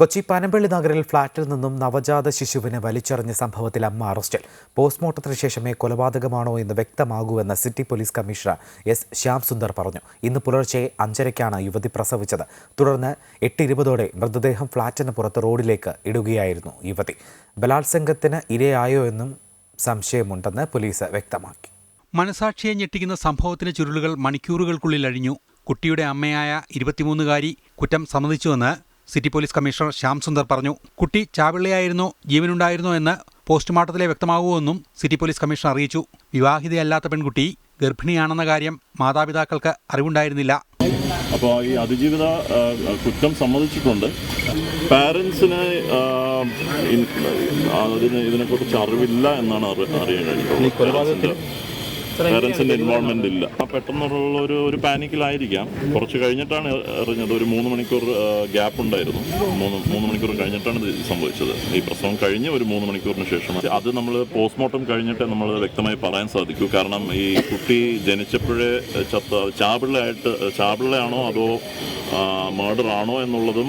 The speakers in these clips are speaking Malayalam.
കൊച്ചി പനമ്പള്ളി നഗറിൽ ഫ്ളാറ്റിൽ നിന്നും നവജാത ശിശുവിനെ വലിച്ചെറിഞ്ഞ സംഭവത്തിൽ അമ്മ അറസ്റ്റിൽ. പോസ്റ്റ്മോർട്ടത്തിന് ശേഷമേ കൊലപാതകമാണോ എന്ന് വ്യക്തമാകൂവെന്ന് city police commissioner S Shyamsundar പറഞ്ഞു. ഇന്ന് പുലർച്ചെ അഞ്ചരയ്ക്കാണ് യുവതി പ്രസവിച്ചത്. തുടർന്ന് എട്ട് ഇരുപതോടെ മൃതദേഹം ഫ്ളാറ്റിന് പുറത്ത് റോഡിലേക്ക് ഇടുകയായിരുന്നു യുവതി. ബലാത്സംഗത്തിന് ഇരയായോ എന്നും സംശയമുണ്ടെന്ന് പോലീസ് വ്യക്തമാക്കി. മനസാക്ഷിയെ ഞെട്ടിക്കുന്ന സംഭവത്തിലെ ചുരുളുകൾ മണിക്കൂറുകൾക്കുള്ളിൽ അഴിഞ്ഞു. കുട്ടിയുടെ അമ്മയായ ഇരുപത്തിമൂന്നുകാരി കുറ്റം സമ്മതിച്ചുവെന്ന് city police commissioner Shyam Sundar പറഞ്ഞു. കുട്ടി ചാവിള്ളയായിരുന്നോ ജീവനുണ്ടായിരുന്നോ എന്ന് പോസ്റ്റ്മോർട്ടത്തിലെ വ്യക്തമാകുമെന്നും സിറ്റി പോലീസ് കമ്മീഷണർ അറിയിച്ചു. വിവാഹിതയല്ലാത്ത പെൺകുട്ടി ഗർഭിണിയാണെന്ന കാര്യം മാതാപിതാക്കൾക്ക് അറിവുണ്ടായിരുന്നില്ല. അപ്പോൾ ഈ അതിജീവിത കുറ്റം സമ്മതിച്ചിട്ടുണ്ട്. പാരൻസിന് ഇതിനെക്കുറിച്ച് അറിവില്ല എന്നാണ് അറി- അറിയാൻ കഴിഞ്ഞത് പാരൻസിന്റെ ഇൻവോൾവ്മെന്റ് ഇല്ല. ആ, പെട്ടെന്നുള്ള ഒരു ഒരു പാനിക്കിലായിരിക്കാം കുറച്ച് കഴിഞ്ഞിട്ടാണ് അറിഞ്ഞത് ഒരു മൂന്ന് മണിക്കൂർ ഗ്യാപ്പ് ഉണ്ടായിരുന്നു. മൂന്ന് മൂന്ന് മണിക്കൂർ കഴിഞ്ഞിട്ടാണ് ഇത് സംഭവിച്ചത്. ഈ പ്രസവം കഴിഞ്ഞ് ഒരു മൂന്ന് മണിക്കൂറിന് ശേഷം അത് നമ്മൾ പോസ്റ്റ്മോർട്ടം കഴിഞ്ഞിട്ട് നമ്മൾ വ്യക്തമായി പറയാൻ സാധിക്കൂ. കാരണം ഈ കുട്ടി ജനിച്ചപ്പോഴേ ചത്ത ചാപിള്ളയായിട്ട് ചാപിള്ളയാണോ അതോ മർഡർ ആണോ എന്നുള്ളതും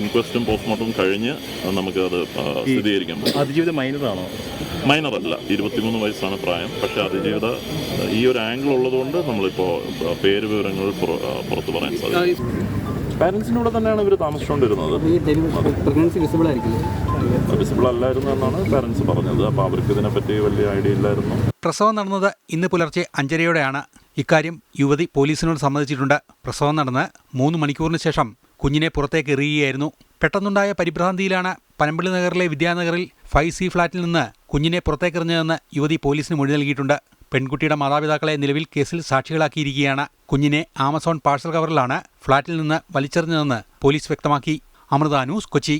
ഇൻക്വസ്റ്റും പോസ്റ്റ്മോർട്ടം കഴിഞ്ഞ് നമുക്കത് സ്ഥിരീകരിക്കാം അതിജീവിത മൈനറാണോ മൈനർ അല്ല ഇരുപത്തിമൂന്ന് വയസ്സാണ് പ്രായം. പക്ഷെ അതിജീവിത ഈ ഒരു ആംഗിൾ ഉള്ളതുകൊണ്ട് നമ്മളിപ്പോൾ പേര് വിവരങ്ങൾ പുറത്തു പറയാൻ സാധിക്കും. പാരൻസിനൂടെ തന്നെയാണ് ഇവർ താമസിച്ചുകൊണ്ടിരുന്നത്. ഈ ഡെലിവറി വിസിബിൾ ആയിരിക്കില്ലേ? വിസിബിൾ അല്ലായിരുന്നു എന്നാണ് പാരൻസ് പറഞ്ഞത്. അപ്പോൾ അവർക്ക് ഇതിനെപ്പറ്റി വലിയ ഐഡിയ ഇല്ലായിരുന്നു. പ്രസവം നടന്നത് ഇന്ന് പുലർച്ചെ അഞ്ചരയോടെയാണ്. ഇക്കാര്യം യുവതി പോലീസിനോട് സമ്മതിച്ചിട്ടുണ്ട്. പ്രസവം നടന്ന് മൂന്ന് മണിക്കൂറിന് ശേഷം കുഞ്ഞിനെ പുറത്തേക്ക് എറിയുകയായിരുന്നു. പെട്ടെന്നുണ്ടായ പരിഭ്രാന്തിയിലാണ് പനമ്പള്ളി നഗറിലെ വിദ്യാനഗറിൽ ഫൈവ് സി ഫ്ളാറ്റിൽ നിന്ന് കുഞ്ഞിനെ പുറത്തേക്കെറിഞ്ഞതെന്ന് യുവതി പോലീസിന് മൊഴി നൽകിയിട്ടുണ്ട്. പെൺകുട്ടിയുടെ മാതാപിതാക്കളെ നിലവിൽ കേസിൽ സാക്ഷികളാക്കിയിരിക്കുകയാണ്. കുഞ്ഞിനെ ആമസോൺ പാഴ്സൽ കവറിലാണ് ഫ്ളാറ്റിൽ നിന്ന് വലിച്ചെറിഞ്ഞതെന്ന് പോലീസ് വ്യക്തമാക്കി. അമൃത ന്യൂസ് കൊച്ചി.